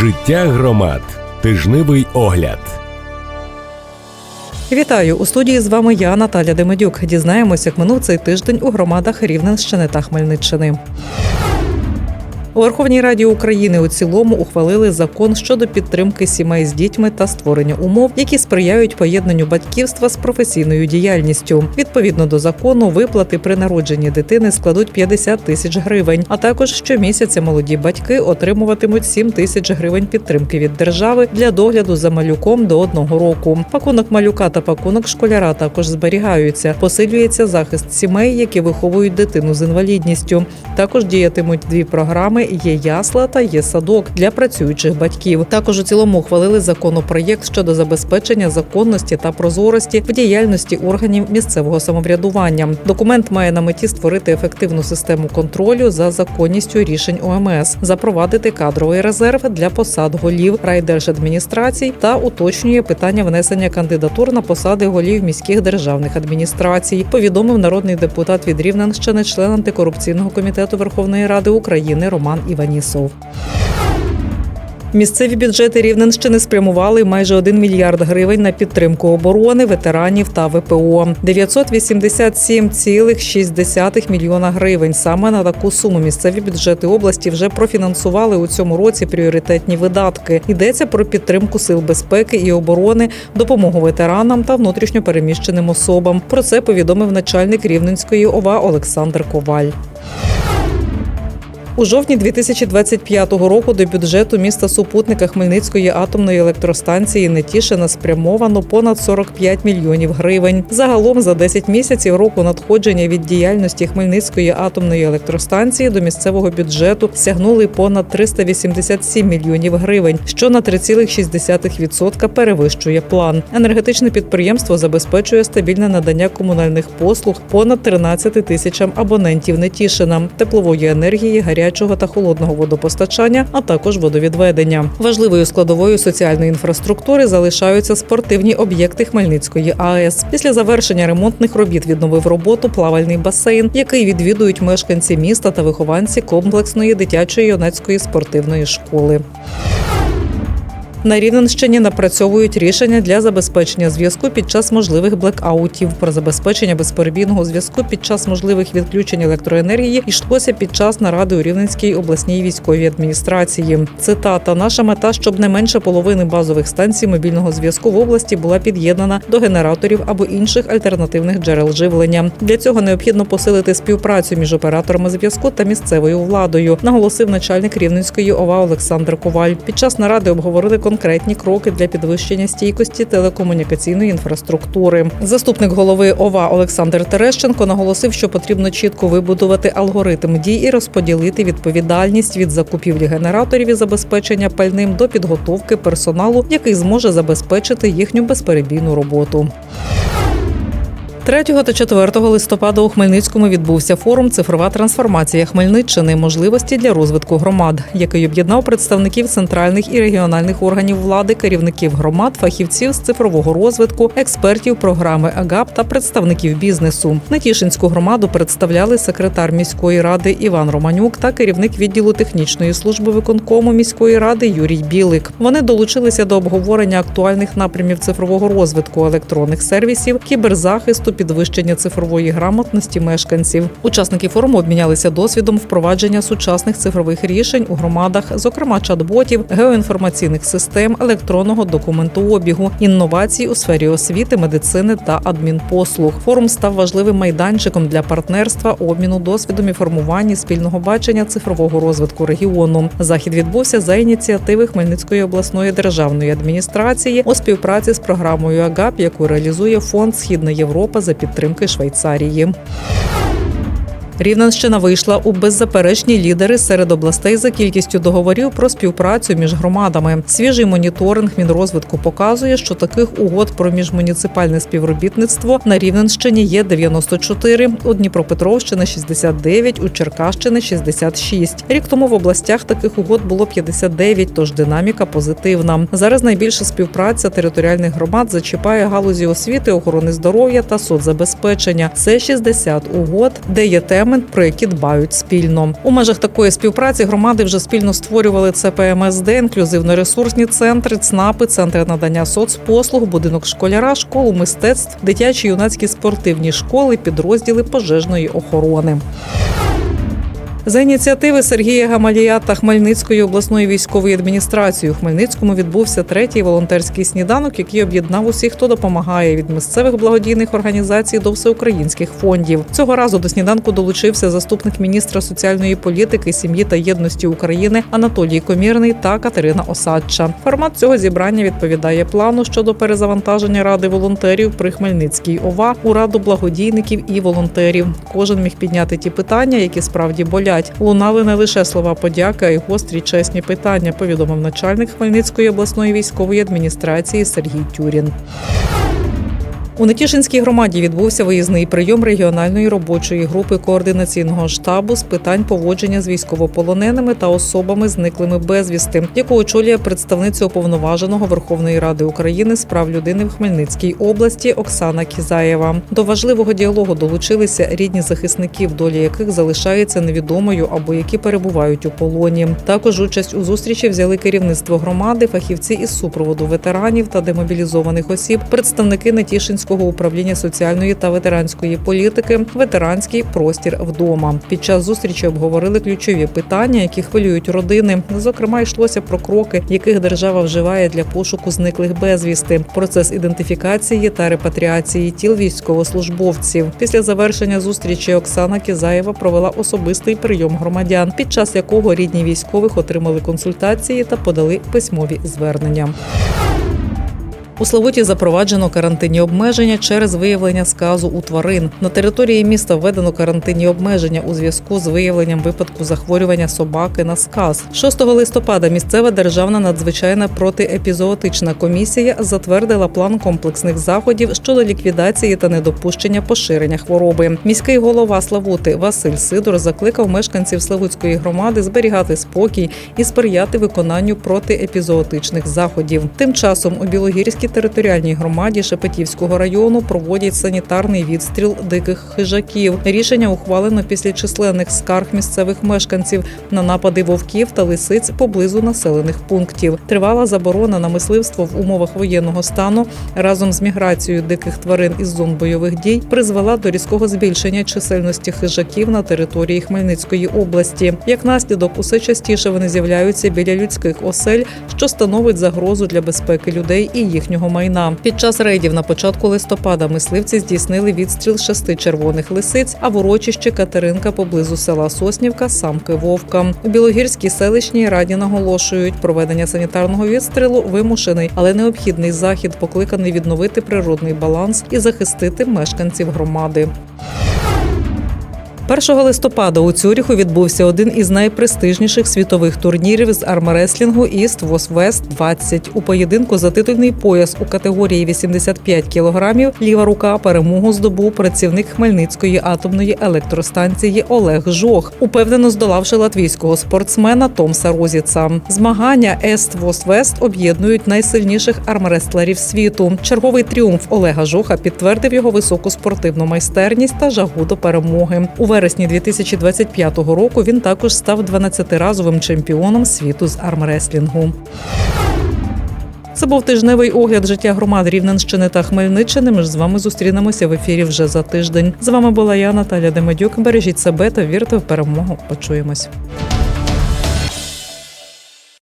Життя громад. Тижневий огляд. Вітаю у студії. З вами я, Наталя Демедюк. Дізнаємось, як минув цей тиждень у громадах Рівненщини та Хмельниччини. У Верховній Раді України у цілому ухвалили закон щодо підтримки сімей з дітьми та створення умов, які сприяють поєднанню батьківства з професійною діяльністю. Відповідно до закону, виплати при народженні дитини складуть 50 тисяч гривень. А також щомісяця молоді батьки отримуватимуть 7 тисяч гривень підтримки від держави для догляду за малюком до одного року. Пакунок малюка та пакунок школяра також зберігаються. Посилюється захист сімей, які виховують дитину з інвалідністю. Також діятимуть дві програми є ясла та є садок для працюючих батьків. Також у цілому ухвалили законопроєкт щодо забезпечення законності та прозорості в діяльності органів місцевого самоврядування. Документ має на меті створити ефективну систему контролю за законністю рішень ОМС, запровадити кадровий резерв для посад голів райдержадміністрацій та уточнює питання внесення кандидатур на посади голів міських державних адміністрацій. Повідомив народний депутат від Рівненщини, член антикорупційного комітету Верховної Ради України Роман Іванісов. Місцеві бюджети Рівненщини спрямували майже 1 мільярд гривень на підтримку оборони, ветеранів та ВПО. 987,6 мільйона гривень. Саме на таку суму місцеві бюджети області вже профінансували у цьому році пріоритетні видатки. Йдеться про підтримку сил безпеки і оборони, допомогу ветеранам та внутрішньопереміщеним особам. Про це повідомив начальник Рівненської ОВА Олександр Коваль. У жовтні 2025 року до бюджету міста супутника Хмельницької атомної електростанції Нетішина спрямовано понад 45 мільйонів гривень. Загалом за 10 місяців року надходження від діяльності Хмельницької атомної електростанції до місцевого бюджету сягнули понад 387 мільйонів гривень, що на 3,6% перевищує план. Енергетичне підприємство забезпечує стабільне надання комунальних послуг понад 13 тисячам абонентів Нетішина, теплової енергії, гарячої гарячого та холодного водопостачання, а також водовідведення. Важливою складовою соціальної інфраструктури залишаються спортивні об'єкти Хмельницької АЕС. Після завершення ремонтних робіт відновив роботу плавальний басейн, який відвідують мешканці міста та вихованці комплексної дитячої юнацької спортивної школи. На Рівненщині напрацьовують рішення для забезпечення зв'язку під час можливих блекаутів. Про забезпечення безперебійного зв'язку під час можливих відключень електроенергії йшлося під час наради у Рівненській обласній військовій адміністрації. Цитата: наша мета, щоб не менше половини базових станцій мобільного зв'язку в області була під'єднана до генераторів або інших альтернативних джерел живлення. Для цього необхідно посилити співпрацю між операторами зв'язку та місцевою владою, наголосив начальник Рівненської ОВА Олександр Коваль. Під час наради обговорили конкретні кроки для підвищення стійкості телекомунікаційної інфраструктури. Заступник голови ОВА Олександр Терещенко наголосив, що потрібно чітко вибудувати алгоритм дій і розподілити відповідальність від закупівлі генераторів і забезпечення пальним до підготовки персоналу, який зможе забезпечити їхню безперебійну роботу. 3 та 4 листопада у Хмельницькому відбувся форум Цифрова трансформація Хмельниччини можливості для розвитку громад, який об'єднав представників центральних і регіональних органів влади, керівників громад, фахівців з цифрового розвитку, експертів програми АГАП та представників бізнесу. Нетішинську громаду представляли секретар міської ради Іван Романюк та керівник відділу технічної служби виконкому міської ради Юрій Білик. Вони долучилися до обговорення актуальних напрямів цифрового розвитку електронних сервісів, кіберзахисту підвищення цифрової грамотності мешканців. Учасники форуму обмінялися досвідом впровадження сучасних цифрових рішень у громадах, зокрема чат-ботів, геоінформаційних систем, електронного документообігу, інновацій у сфері освіти, медицини та адмінпослуг. Форум став важливим майданчиком для партнерства, обміну досвідом і формування спільного бачення цифрового розвитку регіону. Захід відбувся за ініціативи Хмельницької обласної державної адміністрації у співпраці з програмою АГАП, яку реалізує фонд Східна Європа за підтримки Швейцарії. Рівненщина вийшла у беззаперечні лідери серед областей за кількістю договорів про співпрацю між громадами. Свіжий моніторинг Мінрозвитку показує, що таких угод про міжмуніципальне співробітництво на Рівненщині є 94, у Дніпропетровщини 69, у Черкащини 66. Рік тому в областях таких угод було 59, тож динаміка позитивна. Зараз найбільша співпраця територіальних громад зачіпає галузі освіти, охорони здоров'я та соцзабезпечення. Це 60 угод, де є тема експеримент, про які дбають спільно. У межах такої співпраці громади вже спільно створювали ЦПМСД, інклюзивно-ресурсні центри, ЦНАПи, центри надання соцпослуг, будинок школяра, школу мистецтв, дитячі юнацькі спортивні школи, підрозділи пожежної охорони. За ініціативи Сергія Гамалія та Хмельницької обласної військової адміністрації у Хмельницькому відбувся третій волонтерський сніданок, який об'єднав усіх, хто допомагає від місцевих благодійних організацій до всеукраїнських фондів. Цього разу до сніданку долучився заступник міністра соціальної політики, сім'ї та єдності України Анатолій Комірний та Катерина Осадча. Формат цього зібрання відповідає плану щодо перезавантаження ради волонтерів при Хмельницькій ОВА у раду благодійників і волонтерів. Кожен міг підняти ті питання, які справді болять. Лунали не лише слова подяки, а й гострі чесні питання. Повідомив начальник Хмельницької обласної військової адміністрації Сергій Тюрін. У Нетішинській громаді відбувся виїзний прийом регіональної робочої групи координаційного штабу з питань поводження з військовополоненими та особами, зниклими безвісти, яку очолює представниця уповноваженого Верховної Ради України з прав людини в Хмельницькій області Оксана Кізаєва. До важливого діалогу долучилися рідні захисників, доля яких залишається невідомою або які перебувають у полоні. Також участь у зустрічі взяли керівництво громади, фахівці із супроводу ветеранів та демобілізованих осіб, представники Нетішинського управління соціальної та ветеранської політики, ветеранський простір вдома. Під час зустрічі обговорили ключові питання, які хвилюють родини. Зокрема, йшлося про кроки, яких держава вживає для пошуку зниклих безвісти, процес ідентифікації та репатріації тіл військовослужбовців. Після завершення зустрічі Оксана Кізаєва провела особистий прийом громадян, під час якого рідні військових отримали консультації та подали письмові звернення. У Славуті запроваджено карантинні обмеження через виявлення сказу у тварин. На території міста введено карантинні обмеження у зв'язку з виявленням випадку захворювання собаки на сказ. 6 листопада місцева державна надзвичайна протиепізоотична комісія затвердила план комплексних заходів щодо ліквідації та недопущення поширення хвороби. Міський голова Славути Василь Сидор закликав мешканців Славутської громади зберігати спокій і сприяти виконанню протиепізоотичних заходів. Тим часом у Білогірській територіальній громаді Шепетівського району проводять санітарний відстріл диких хижаків. Рішення ухвалено після численних скарг місцевих мешканців на напади вовків та лисиць поблизу населених пунктів. Тривала заборона на мисливство в умовах воєнного стану разом з міграцією диких тварин із зон бойових дій призвела до різкого збільшення чисельності хижаків на території Хмельницької області. Як наслідок, усе частіше вони з'являються біля людських осель, що становить загрозу для безпеки людей і їхнього майна. Під час рейдів на початку листопада мисливці здійснили відстріл шести червоних лисиць, а в урочищі Катеринка поблизу села Соснівка самки вовка. У Білогірській селищній раді наголошують, проведення санітарного відстрілу вимушений, але необхідний захід, покликаний відновити природний баланс і захистити мешканців громади. 1 листопада у Цюріху відбувся один із найпрестижніших світових турнірів з армреслінгу Was West 20. У поєдинку за титульний пояс у категорії 85 кілограмів ліва рука перемогу здобув працівник Хмельницької атомної електростанції Олег Жох, упевнено здолавши латвійського спортсмена Томса Розіца. Змагання East Was West об'єднують найсильніших армрестлерів світу. Черговий тріумф Олега Жоха підтвердив його високу спортивну майстерність та жагу до перемоги. У вересні 2025 року він також став 12-разовим чемпіоном світу з армреслінгу. Це був тижневий огляд життя громад Рівненщини та Хмельниччини. Ми ж з вами зустрінемося в ефірі вже за тиждень. З вами була я, Наталя Демедюк. Бережіть себе та вірте в перемогу. Почуємось.